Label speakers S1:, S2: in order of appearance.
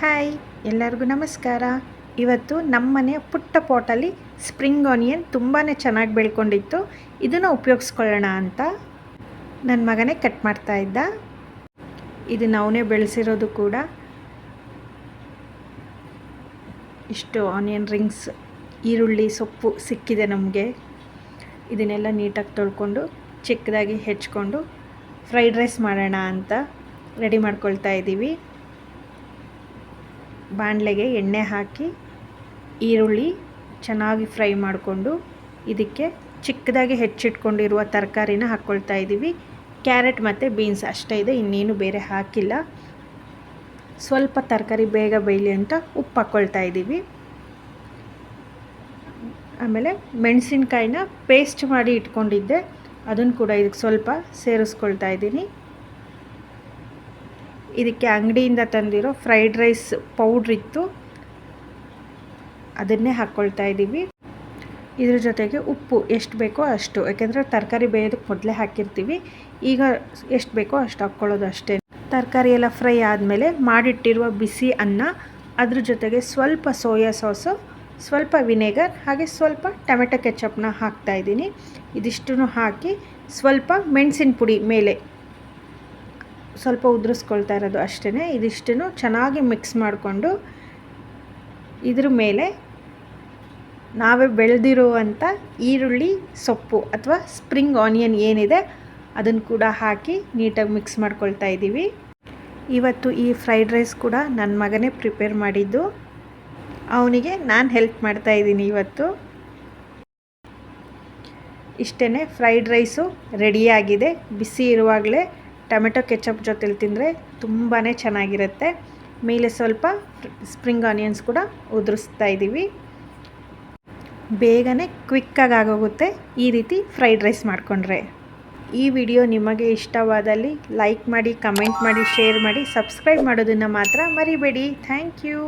S1: Hi ಎಲ್ಲರಿಗೂ ನಮಸ್ಕಾರ. ಇವತ್ತು ನಮ್ಮನೆಯ ಪುಟ್ಟ ಪಾಟಲ್ಲಿ ಸ್ಪ್ರಿಂಗ್ ಆನಿಯನ್ ತುಂಬಾ ಚೆನ್ನಾಗಿ ಬೆಳ್ಕೊಂಡಿತ್ತು. ಇದನ್ನು ಉಪಯೋಗಿಸ್ಕೊಳ್ಳೋಣ ಅಂತ ನನ್ನ ಮಗನೇ ಕಟ್ ಮಾಡ್ತಾ ಇದ್ದ. ಇದು ಅವನೇ ಬೆಳೆಸಿರೋದು ಕೂಡ ಇಷ್ಟು ಆನಿಯನ್ ರಿಂಗ್ಸ್ ಈರುಳ್ಳಿ, ಸೊಪ್ಪು ಸಿಕ್ಕಿದೆ ನಮಗೆ. ಇದನ್ನೆಲ್ಲ ನೀಟಾಗಿ ತೊಳ್ಕೊಂಡು ಚಿಕ್ಕದಾಗಿ ಹೆಚ್ಕೊಂಡು ಫ್ರೈಡ್ ರೈಸ್ ಮಾಡೋಣ ಅಂತ ರೆಡಿ ಮಾಡ್ಕೊಳ್ತಾ ಇದ್ದೀವಿ ಬಾಣಲೆಗೆ ಎಣ್ಣೆ ಹಾಕಿ, ಈರುಳ್ಳಿ ಚೆನ್ನಾಗಿ ಫ್ರೈ ಮಾಡಿಕೊಂಡು ಇದಕ್ಕೆ ಚಿಕ್ಕದಾಗಿ ಹೆಚ್ಚಿಟ್ಕೊಂಡಿರುವ ತರಕಾರಿನ ಹಾಕ್ಕೊಳ್ತಾ ಇದ್ದೀವಿ. ಕ್ಯಾರೆಟ್ ಮತ್ತು ಬೀನ್ಸ್ ಅಷ್ಟೇ ಇದೆ, ಇನ್ನೇನು ಬೇರೆ ಹಾಕಿಲ್ಲ. ಸ್ವಲ್ಪ ತರಕಾರಿ ಬೇಗ ಬೇಯಲಿ ಅಂತ ಉಪ್ಪು ಹಾಕ್ಕೊಳ್ತಾ ಇದ್ದೀವಿ. ಆಮೇಲೆ ಮೆಣಸಿನ್ಕಾಯಿನ ಪೇಸ್ಟ್ ಮಾಡಿ ಇಟ್ಕೊಂಡಿದ್ದೆ. ಅದನ್ನು ಕೂಡ ಇದಕ್ಕೆ ಸ್ವಲ್ಪ ಸೇರಿಸ್ಕೊಳ್ತಾ ಇದ್ದೀನಿ. ಇದಕ್ಕೆ ಅಂಗಡಿಯಿಂದ ತಂದಿರೋ ಫ್ರೈಡ್ ರೈಸ್ ಪೌಡ್ರ್ ಇತ್ತು. ಅದನ್ನೇ ಹಾಕ್ಕೊಳ್ತಾ ಇದ್ದೀವಿ. ಇದ್ರ ಜೊತೆಗೆ ಉಪ್ಪು ಎಷ್ಟು ಬೇಕೋ ಅಷ್ಟು, ಯಾಕೆಂದರೆ ತರಕಾರಿ ಬೇಯೋದಕ್ಕೆ ಮೊದಲೇ ಹಾಕಿರ್ತೀವಿ. ಈಗ ಎಷ್ಟು ಬೇಕೋ ಅಷ್ಟು ಹಾಕ್ಕೊಳ್ಳೋದು ಅಷ್ಟೇ. ತರಕಾರಿ ಎಲ್ಲ ಫ್ರೈ ಆದಮೇಲೆ ಮಾಡಿಟ್ಟಿರುವ ಬಿಸಿ ಅನ್ನ, ಅದ್ರ ಜೊತೆಗೆ ಸ್ವಲ್ಪ ಸೋಯಾ ಸಾಸು, ಸ್ವಲ್ಪ ವಿನೆಗರ್, ಹಾಗೆ ಸ್ವಲ್ಪ ಟೊಮೆಟೊ ಕೆಚಪ್ನ ಹಾಕ್ತಾಯಿದ್ದೀನಿ ಇದಿಷ್ಟನ್ನು ಹಾಕಿ ಸ್ವಲ್ಪ ಮೆಣಸಿನ ಪುಡಿ ಮೇಲೆ ಸ್ವಲ್ಪ ಉದುರಿಸ್ಕೊಳ್ತಾ ಇರೋದು ಅಷ್ಟೇ ಇದಿಷ್ಟನ್ನು ಚೆನ್ನಾಗಿ ಮಿಕ್ಸ್ ಮಾಡಿಕೊಂಡು ಇದ್ರ ಮೇಲೆ ನಾವೇ ಬೆಳೆದಿರುವಂಥ ಈರುಳ್ಳಿ, ಸೊಪ್ಪು ಅಥವಾ ಸ್ಪ್ರಿಂಗ್ ಆನಿಯನ್ ಏನಿದೆ ಅದನ್ನು ಕೂಡ ಹಾಕಿ ನೀಟಾಗಿ ಮಿಕ್ಸ್ ಮಾಡ್ಕೊಳ್ತಾ ಇದ್ದೀವಿ. ಇವತ್ತು ಈ ಫ್ರೈಡ್ ರೈಸ್ ಕೂಡ ನನ್ನ ಮಗನೇ ಪ್ರಿಪೇರ್ ಮಾಡಿದ್ದು. ಅವನಿಗೆ ನಾನು ಹೆಲ್ಪ್ ಮಾಡ್ತಾ ಇದ್ದೀನಿ ಇವತ್ತು. ಇಷ್ಟೇ ಫ್ರೈಡ್ ರೈಸು ರೆಡಿಯಾಗಿದೆ. ಬಿಸಿ ಇರುವಾಗಲೇ ಟೊಮೆಟೊ ಕೆಚಪ್ ಜೊತೆಲಿ ತಿಂದರೆ ತುಂಬಾ ಚೆನ್ನಾಗಿರುತ್ತೆ. ಮೇಲೆ ಸ್ವಲ್ಪ ಸ್ಪ್ರಿಂಗ್ ಆನಿಯನ್ಸ್ ಕೂಡ ಉದುರಿಸ್ತಾ ಇದ್ದೀವಿ ಬೇಗನೆ ಕ್ವಿಕ್ಕಾಗಿ ಆಗೋಗುತ್ತೆ ಈ ರೀತಿ ಫ್ರೈಡ್ ರೈಸ್ ಮಾಡಿಕೊಂಡ್ರೆ. ಈ ವಿಡಿಯೋ ನಿಮಗೆ ಇಷ್ಟವಾದಲ್ಲಿ ಲೈಕ್ ಮಾಡಿ, ಕಮೆಂಟ್ ಮಾಡಿ, ಶೇರ್ ಮಾಡಿ, ಸಬ್ಸ್ಕ್ರೈಬ್ ಮಾಡೋದನ್ನು ಮಾತ್ರ ಮರಿಬೇಡಿ. Thank you.